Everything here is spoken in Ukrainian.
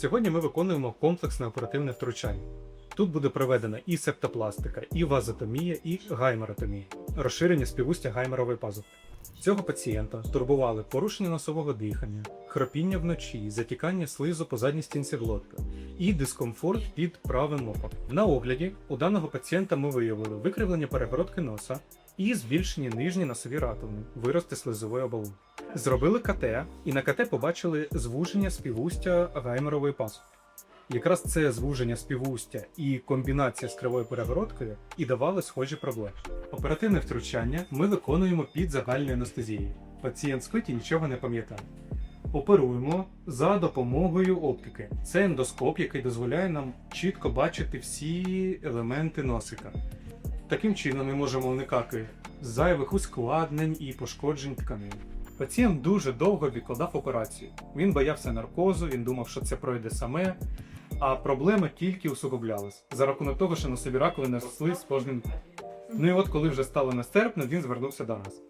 Сьогодні ми виконуємо комплексне оперативне втручання. Тут буде проведена і септопластика, і вазотомія, і гаймеротомія, розширення співустя гаймерової пазухи. Цього пацієнта турбували порушення носового дихання, хропіння вночі, затікання слизу по задній стінці глотки і дискомфорт під правим оком. На огляді у даного пацієнта ми виявили викривлення перегородки носа і збільшені нижні носові раковини, вирости слизової оболонки. Зробили КТ, і на КТ побачили звуження співустя гаймерової пазухи. Якраз це звуження співустя і комбінація з кривою перегородкою і давали схожі проблеми. Оперативне втручання ми виконуємо під загальною анестезією. Пацієнт спить і нічого не пам'ятає. Оперуємо за допомогою оптики. Це ендоскоп, який дозволяє нам чітко бачити всі елементи носика. Таким чином ми можемо уникати зайвих ускладнень і пошкоджень тканин. Пацієнт дуже довго відкладав операцію. Він боявся наркозу, він думав, що це пройде саме, а проблеми тільки усугублялась за рахунок того, що носові раковини росли з кожним. Ну і от коли вже стало нестерпно, він звернувся до нас.